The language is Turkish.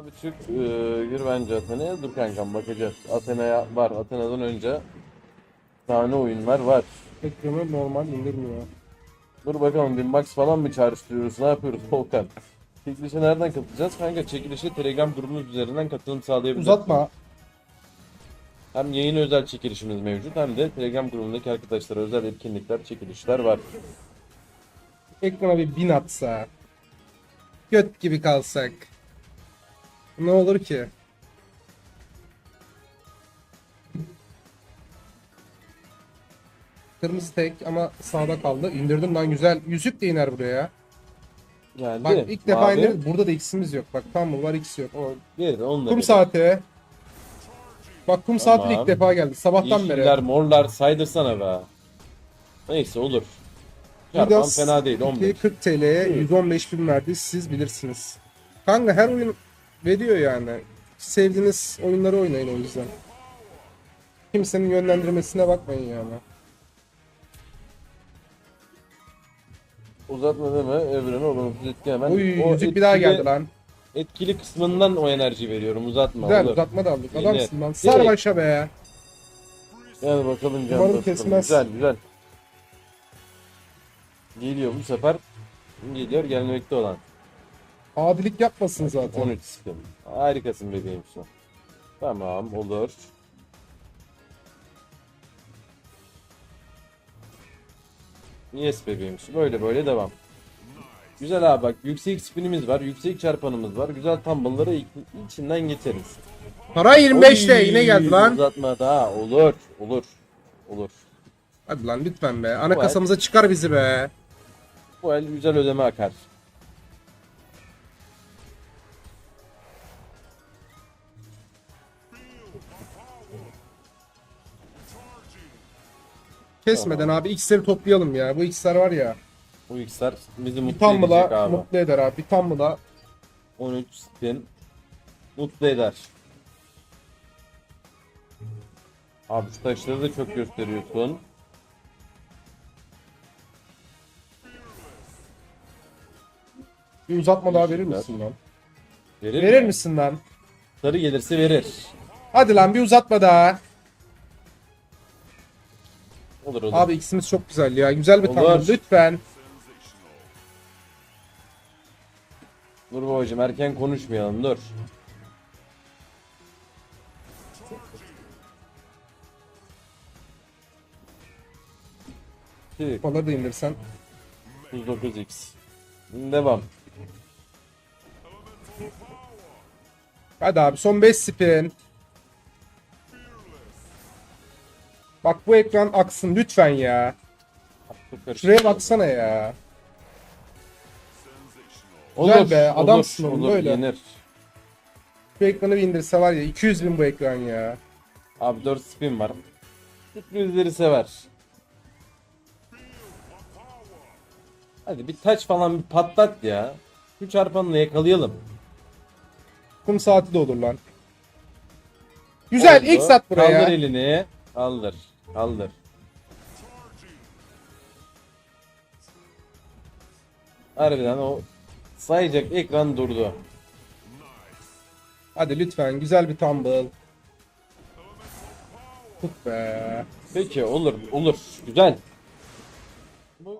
Abi çık e, gir bence Athena'ya. Dur kankam bakacağız. Athena'ya var. Athena'dan önce tane oyunlar var. Ekranı normal indirmiyor. Dur bakalım Winbox falan mı çağrıştırıyoruz? Ne yapıyoruz Volkan? Çekilişe nereden katılacağız? Kanka çekilişe Telegram grubumuz üzerinden katılım sağlayabiliriz. Uzatma. Hem yayın özel çekilişimiz mevcut hem de Telegram grubundaki arkadaşlara özel etkinlikler, çekilişler var. Ekrana bir bin atsa. Göt gibi kalsak. Ne olur ki? Kırmızı tek ama sağda kaldı. İndirdim lan güzel. Yüzük de iner buraya. Geldi. Bak ilk defa Mavi. indirdim. Burada da x'imiz yok. Bak tam bu var x yok. O bir onunla Kum saati. Bak kum saati de Tamam. ilk defa geldi. Sabahtan Yeşiller, beri. morlar saydırsana be. Neyse olur. Çarpan Midas fena değil 15. 40 TL'ye 115 bin verdi. Siz bilirsiniz. Kanka her oyun veriyor yani. Sevdiğiniz oyunları oynayın o yüzden. Kimsenin yönlendirmesine bakmayın yani. Uzatma deme evrene olumsuz etki hemen. Uy O yüzük bir daha etkili- geldi lan. Etkili kısmından o enerji veriyorum uzatma Güzel olur. uzatma da aldık. Yine. Adamsın lan. Sar Direkt. başa be. Gel bakalım can Umarım dostum. kesmez. Güzel güzel. Geliyor bu sefer. Geliyor gelmekte olan. Adilik yapmasın zaten. 13 sıkım. Harikasın bebeğim şu. Tamam olur. Yes bebeğim şu. Böyle böyle devam. Güzel abi bak yüksek spinimiz var, yüksek çarpanımız var. Güzel tumble'ları içinden geçeriz. Para 25'te Oy, yine geldi lan. Uzatma daha olur. Olur. Olur. Hadi lan lütfen be. Ana Bu kasamıza çıkar bizi be. Bu el güzel ödeme akar. Kesmeden abi x'leri toplayalım ya. Bu x'ler var ya. Bu X'ler bizi Bir mutlu tam mı edecek da abi. mutlu eder abi. Bir tam mı da 13 spin mutlu eder. Abi şu taşları da çok gösteriyorsun. bir uzatma daha verir Teşekkürler. misin lan? Verir, Verir mi? misin lan? Sarı gelirse verir. Hadi lan bir uzatma daha. Olur olur. Abi x'imiz çok güzel ya. Güzel bir Olur. tahmin lütfen. Dur babacım erken konuşmayalım dur. Kupaları da indirsen. 39x. Devam. Hadi abi son 5 spin. Bak bu ekran aksın lütfen ya. Şuraya baksana ya. Olur, Güzel be, olur, adamsın oğlum, olur, böyle. Yenir. Şu ekranı bir indirse var ya 200 bin bu ekran ya. Abi 4 spin var. Sürprizleri sever. Hadi bir taç falan bir patlat ya. Şu çarpanla yakalayalım. Kum saati de olur lan. Güzel Oldu. ilk sat buraya. Kaldır elini. Kaldır. Kaldır. Harbiden o sayacak ekran durdu. Hadi lütfen güzel bir tumble. Tut be. Peki olur olur. Güzel.